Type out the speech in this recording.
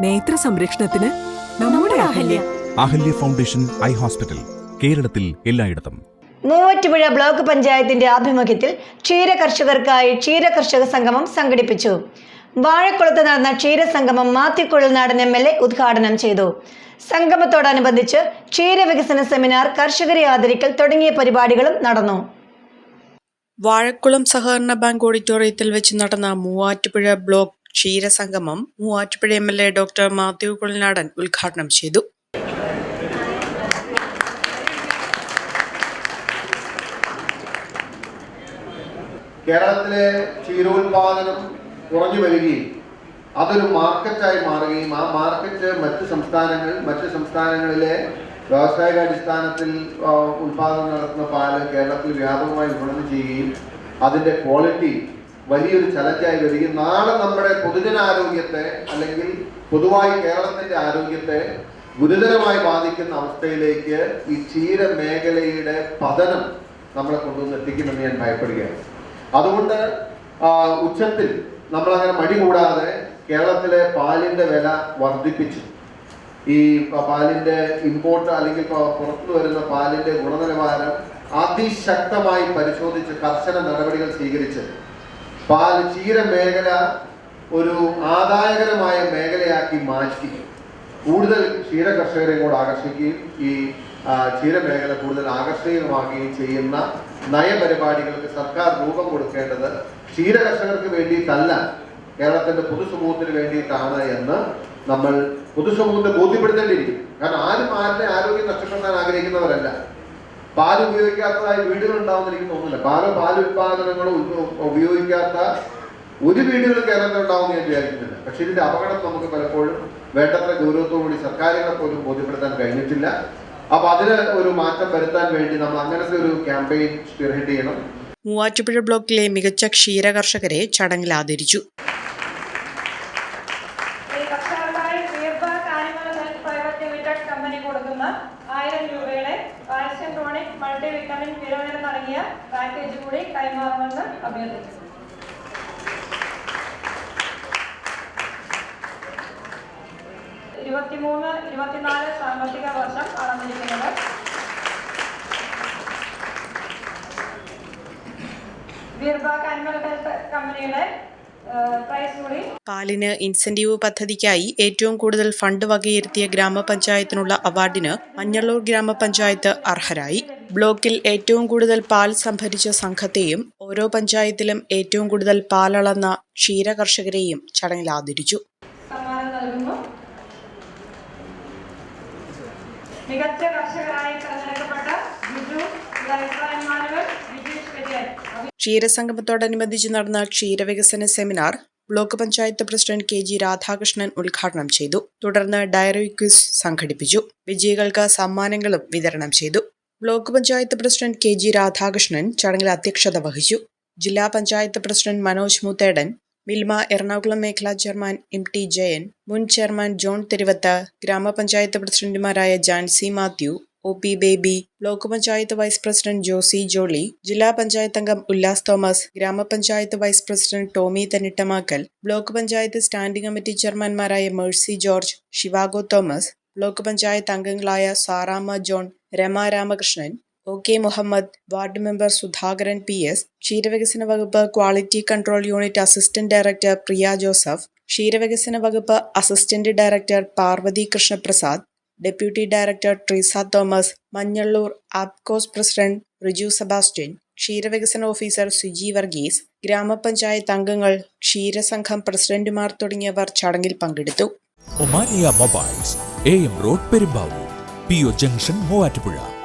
നേത്ര സംരക്ഷണത്തിന് നമ്മുടെ Ahalya. Ahalya. Foundation eye hospital കേരളത്തിൽ എല്ലായിടത്തും. മൂവാറ്റുപുഴ ബ്ലോക്ക് പഞ്ചായത്തിന്റെ ആഭിമുഖ്യത്തിൽ ക്ഷീര കർഷകർക്കായി ക്ഷീര കർഷക സംഗമം സംഘടിപ്പിച്ചു. വാഴക്കുളത്ത് നടന്ന ക്ഷീര സംഗമം മാത്യുക്കുഴൽ നാടൻ എം എൽ എ ഉദ്ഘാടനം ചെയ്തു. സംഗമത്തോടനുബന്ധിച്ച് ക്ഷീര വികസന സെമിനാർ കർഷകരെ ആദരിക്കൽ തുടങ്ങിയ പരിപാടികളും നടന്നു. വാഴക്കുളം സഹകരണ ബാങ്ക് ഓഡിറ്റോറിയത്തിൽ വെച്ച് നടന്ന Muvattupuzha block ക്ഷീരസംഗമം Muvattupuzha M L A doctor Mathew Kulanadan ഉദ്ഘാടനം ചെയ്തു. കേരളത്തിലെ ക്ഷീരോത്പാദനം കുറഞ്ഞു വരികയും അതൊരു മാർക്കറ്റായി മാറുകയും ആ മാർക്കറ്റ് മറ്റ് സംസ്ഥാനങ്ങൾ മറ്റ് സംസ്ഥാനങ്ങളിലെ വ്യാവസായിക അടിസ്ഥാനത്തിൽ ഉത്പാദനം നടത്തുന്ന പാൽ കേരളത്തിൽ വ്യാപകമായി വിപണനം ചെയ്യുകയും അതിന്റെ ക്വാളിറ്റി വലിയൊരു ചലഞ്ചായി വരികയും നാളെ നമ്മുടെ പൊതുജനാരോഗ്യത്തെ അല്ലെങ്കിൽ പൊതുവായി കേരളത്തിന്റെ ആരോഗ്യത്തെ ഗുരുതരമായി ബാധിക്കുന്ന അവസ്ഥയിലേക്ക് ഈ ക്ഷീര മേഖലയുടെ പതനം നമ്മളെ കൊണ്ടുവന്ന് എത്തിക്കുമെന്ന് ഞാൻ ഭയപ്പെടുകയാണ്. അതുകൊണ്ട് ഉച്ചത്തിൽ നമ്മളങ്ങനെ മടി കൂടാതെ കേരളത്തിലെ പാലിന്റെ വില വർദ്ധിപ്പിച്ചു. ഈ പാലിന്റെ ഇമ്പോർട്ട് അല്ലെങ്കിൽ പുറത്തു വരുന്ന പാലിന്റെ ഗുണനിലവാരം അതിശക്തമായി പരിശോധിച്ച് കർശന നടപടികൾ സ്വീകരിച്ച് പാൽ ക്ഷീര മേഖല ഒരു ആദായകരമായ മേഖലയാക്കി മാറ്റി കൂടുതൽ ക്ഷീര കർഷകരെ കൂടെ ആകർഷിക്കുകയും ഈ ക്ഷീര ക്ഷീരമേഖല കൂടുതൽ ആകർഷകമാക്കുകയും ചെയ്യുന്ന നയപരിപാടികൾക്ക് സർക്കാർ രൂപം കൊടുക്കേണ്ടത് ക്ഷീര കർഷകർക്ക് വേണ്ടിയിട്ടല്ല കേരളത്തിന്റെ പൊതുസമൂഹത്തിന് വേണ്ടിയിട്ടാണ് എന്ന് നമ്മൾ പൊതുസമൂഹത്തെ ബോധ്യപ്പെടുത്തേണ്ടിയിരിക്കും കാരണം ആരും ആരുടെ ആരോഗ്യം നഷ്ടപ്പെടുത്താൻ ആഗ്രഹിക്കുന്നവരല്ല. പാൽ ഉപയോഗിക്കാത്തതായി വീടുകൾ ഉണ്ടാവുന്ന എനിക്ക് തോന്നുന്നില്ല. പാലോ പാൽ ഉൽപാദനങ്ങളോ ഉപയോഗിക്കാത്ത ഒരു വീടുകൾ കേരളത്തിൽ ഉണ്ടാവുമെന്ന് ഞാൻ വിചാരിക്കുന്നില്ല. പക്ഷെ ഇതിന്റെ അപകടം നമുക്ക് പലപ്പോഴും വേണ്ടത്ര ഗൗരവത്തോടുകൂടി സർക്കാരുകളെ പോലും ബോധ്യപ്പെടുത്താൻ കഴിഞ്ഞിട്ടില്ല. അപ്പൊ അതിന് ഒരു മാറ്റം വരുത്താൻ വേണ്ടി നമ്മൾ അങ്ങനത്തെ ഒരു ക്യാമ്പയിൻ സ്പിർഹിറ്റ് ചെയ്യണം. മൂവാറ്റുപുഴ ബ്ലോക്കിലെ മികച്ച ക്ഷീരകർഷകരെ ചടങ്ങിൽ ആദരിച്ചു ഈ കർഷകർക്കായി feedback animal health private limited കൊടുക്കുന്ന ആയിരം രൂപയുടെ കാൽസ്യം ടോണിക് മൾട്ടി വിറ്റാമിൻ വിരോധനം തുടങ്ങിയ പാക്കേജ് കൂടി കൈമാറണമെന്ന് അഭ്യർത്ഥിക്കുന്നു. ഇരുപത്തിമൂന്ന് ഇരുപത്തിനാല് സാമ്പത്തിക വർഷം അളന്നിരിക്കുന്നത് ബീർബാഗ് ആനിമൽ ഹെൽത്ത് കമ്പനിയുടെ പ്രൈസ് കൂടി പാലിന് ഇൻസെന്റീവ് പദ്ധതിക്കായി ഏറ്റവും കൂടുതൽ ഫണ്ട് വകയിരുത്തിയ ഗ്രാമപഞ്ചായത്തിനുള്ള അവാർഡിന് മഞ്ഞള്ളൂർ ഗ്രാമപഞ്ചായത്ത് അർഹരായി. ബ്ലോക്കിൽ ഏറ്റവും കൂടുതൽ പാൽ സംഭരിച്ച സംഘത്തെയും ഓരോ പഞ്ചായത്തിലും ഏറ്റവും കൂടുതൽ പാലളന്ന ക്ഷീര കർഷകരെയും ചടങ്ങിൽ ആദരിച്ചു. മികച്ച കർഷകരായി തെരഞ്ഞെടുക്കപ്പെട്ട ബിജു ക്ഷീരസംഗമത്തോടനുബന്ധിച്ച് നടന്ന ക്ഷീരവികസന seminar block panchayat president K G Radhakrishnan ഉദ്ഘാടനം ചെയ്തു. തുടർന്ന് ഡയറി ക്വിസ് സംഘടിപ്പിച്ചു. വിജയികൾക്ക് സമ്മാനങ്ങളും വിതരണം ചെയ്തു. Block panchayat president K G Radhakrishnan ചടങ്ങിൽ അധ്യക്ഷത വഹിച്ചു. ജില്ലാ പഞ്ചായത്ത് പ്രസിഡന്റ് മനോജ് മുത്തേടൻ മിൽമ എറണാകുളം മേഖലാ ചെയർമാൻ എം ടി ജയൻ മുൻ ചെയർമാൻ ജോൺ തെരുവത്ത് ഗ്രാമപഞ്ചായത്ത് പ്രസിഡന്റുമാരായ Jancy Mathew O P Baby block panchayat vice president Josy Jolly ജില്ലാ പഞ്ചായത്ത് അംഗം ഉല്ലാസ് തോമസ് ഗ്രാമപഞ്ചായത്ത് vice president Tomy Thennittamakkal block panchayat standing committee ചെയർമാൻമാരായ Mercy George ശിവാഗോ Thomas block panchayat അംഗങ്ങളായ Saramma John Rama Ramakrishnan O K Muhammad ward member Sudhakaran P S ക്ഷീരവികസന വകുപ്പ് quality control unit assistant director Priya Joseph ക്ഷീരവികസന വകുപ്പ് assistant director Parvathy Krishnaprasad deputy director Treesa Thomas Manjalloor APCOS president Riju Sebastian ക്ഷീരവികസന officer Suji Varghese ഗ്രാമപഞ്ചായത്ത് അംഗങ്ങൾ ക്ഷീരസംഘം പ്രസിഡന്റുമാർ തുടങ്ങിയവർ ചടങ്ങിൽ പങ്കെടുത്തു. Omania mobiles A M road Perumbavoor P O junction Muvattupuzha.